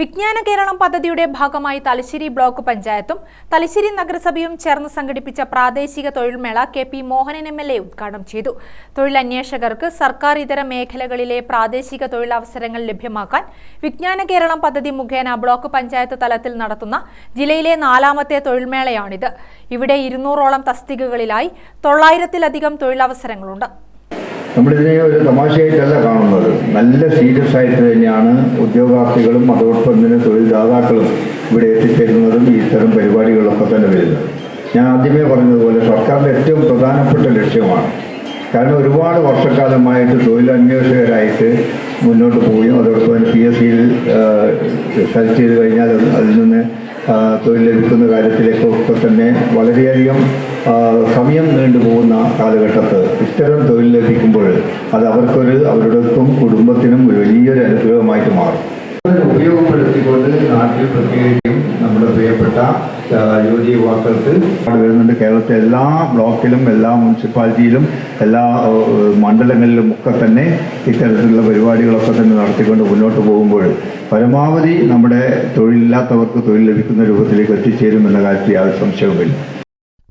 വിജ്ഞാന കേരളം പദ്ധതിയുടെ ഭാഗമായി തലശ്ശേരി ബ്ലോക്ക് പഞ്ചായത്തും തലശ്ശേരി നഗരസഭയും ചേർന്ന് സംഘടിപ്പിച്ച പ്രാദേശിക തൊഴിൽമേള K P Mohanan M L A ഉദ്ഘാടനം ചെയ്തു. തൊഴിലന്വേഷകർക്ക് സർക്കാർ ഇതര മേഖലകളിലെ പ്രാദേശിക തൊഴിലവസരങ്ങൾ ലഭ്യമാക്കാൻ വിജ്ഞാന കേരളം പദ്ധതി മുഖേന ബ്ലോക്ക് പഞ്ചായത്ത് തലത്തിൽ നടത്തുന്ന ജില്ലയിലെ നാലാമത്തെ തൊഴിൽമേളയാണിത് ഇവിടെ ഇരുന്നൂറോളം തസ്തികകളിലായി തൊള്ളായിരത്തിലധികം തൊഴിലവസരങ്ങളുണ്ട് നമ്മളിതിനെ ഒരു തമാശയായിട്ടല്ല കാണുന്നത്. നല്ല സീരിയസ് ആയിട്ട് തന്നെയാണ് ഉദ്യോഗാർത്ഥികളും അതോടൊപ്പം തന്നെ തൊഴിൽദാതാക്കളും ഇവിടെ എത്തിച്ചേരുന്നതും ഇത്തരം പരിപാടികളൊക്കെ തന്നെ വരുന്നത്. ഞാൻ ആദ്യമേ പറഞ്ഞതുപോലെ സർക്കാരിന്റെ ഏറ്റവും പ്രധാനപ്പെട്ട ലക്ഷ്യമാണ്. കാരണം ഒരുപാട് വർഷക്കാലമായിട്ട് തൊഴിലന്വേഷകരായിട്ട് മുന്നോട്ട് പോവുകയും അതോടൊപ്പം തന്നെ പി എസ് സിയിൽ സെലക്ട് ചെയ്ത് കഴിഞ്ഞാൽ അത് അതിൽ നിന്ന് തൊഴിൽ ലഭിക്കുന്ന കാര്യത്തിലേക്കൊക്കെ തന്നെ വളരെയധികം സമയം നീണ്ടുപോകുന്ന കാലഘട്ടത്ത് ഇത്തരം തൊഴിൽ ലഭിക്കുമ്പോൾ അത് അവർക്കൊരു അവരുടെക്കും കുടുംബത്തിനും ഒരു വലിയൊരു അനുഗ്രഹമായിട്ട് മാറും. ഉപയോഗപ്പെടുത്തിക്കൊണ്ട് നാട്ടിൽ പ്രത്യേകിച്ചും നമ്മുടെ പ്രിയപ്പെട്ട യുവതി യുവാക്കൾക്ക് അവിടെ വരുന്നുണ്ട്. കേരളത്തിലെ എല്ലാ ബ്ലോക്കിലും എല്ലാ മുനിസിപ്പാലിറ്റിയിലും എല്ലാ മണ്ഡലങ്ങളിലും ഒക്കെ തന്നെ ഇത്തരത്തിലുള്ള പരിപാടികളൊക്കെ തന്നെ നടത്തിക്കൊണ്ട് മുന്നോട്ട് പോകുമ്പോൾ പരമാവധി നമ്മുടെ തൊഴിലില്ലാത്തവർക്ക് തൊഴിൽ ലഭിക്കുന്ന രൂപത്തിലേക്ക് എത്തിച്ചേരുമെന്ന കാര്യത്തിൽ യാതൊരു സംശയവുമില്ല.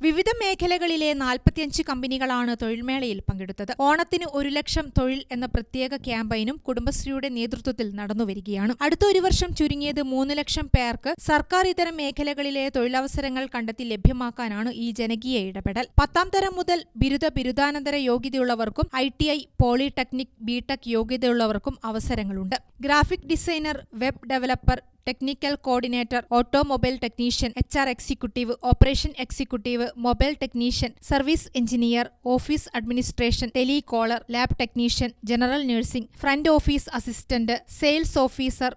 വിവിധ മേഖലകളിലെ നാൽപ്പത്തിയഞ്ച് കമ്പനികളാണ് തൊഴിൽമേളയിൽ പങ്കെടുത്തത്. ഓണത്തിന് ഒരു ലക്ഷം തൊഴിൽ എന്ന പ്രത്യേക ക്യാമ്പയിനും കുടുംബശ്രീയുടെ നേതൃത്വത്തിൽ നടന്നുവരികയാണ് അടുത്ത ഒരു വർഷം ചുരുങ്ങിയത് മൂന്ന് ലക്ഷം പേർക്ക് സർക്കാർ ഇതര മേഖലകളിലെ തൊഴിലവസരങ്ങൾ കണ്ടെത്തി ലഭ്യമാക്കാനാണ് ഈ ജനകീയ ഇടപെടൽ. പത്താം തരം മുതൽ ബിരുദ ബിരുദാനന്തര യോഗ്യതയുള്ളവർക്കും I T I polytechnic BTech യോഗ്യതയുള്ളവർക്കും അവസരങ്ങളുണ്ട്. Graphic designer web developer technical coordinator automobile technician H R executive operation executive mobile technician service engineer office administration telecaller lab technician general nursing front office assistant sales officer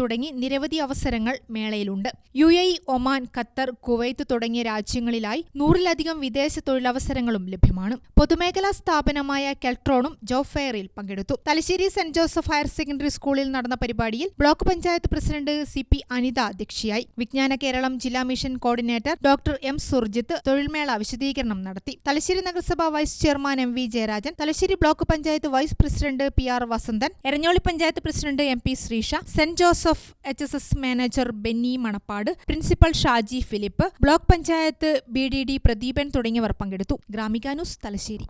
തുടങ്ങി നിരവധി അവസരങ്ങൾ മേളയിലുണ്ട്. U A Oman Qatar Kuwait തുടങ്ങിയ രാജ്യങ്ങളിലായി നൂറിലധികം വിദേശ തൊഴിലവസരങ്ങളും ലഭ്യമാണ്. പൊതുമേഖലാ സ്ഥാപനമായ കെൽട്രോണും ജോബ് ഫെയറിൽ പങ്കെടുത്തു. Thalassery saint Joseph higher secondary സ്കൂളിൽ നടന്ന പരിപാടിയിൽ block panchayat president C P Anitha അധ്യക്ഷയായി. വിജ്ഞാന കേരളം ജില്ലാ mission coordinator doctor M Surjith തൊഴിൽമേള വിശദീകരണം നടത്തി. തലശ്ശേരി നഗരസഭ vice chairman M V Jayarajan Thalassery block panchayat vice president P R Vasanthan Eranholi panchayat president M P Shreesha saint Joseph H S S manager Benny Manappad principal Shaji Philip block panchayat B D D Pradeepan തുടങ്ങിയവർ പങ്കെടുത്തു. Gramika news Thalassery.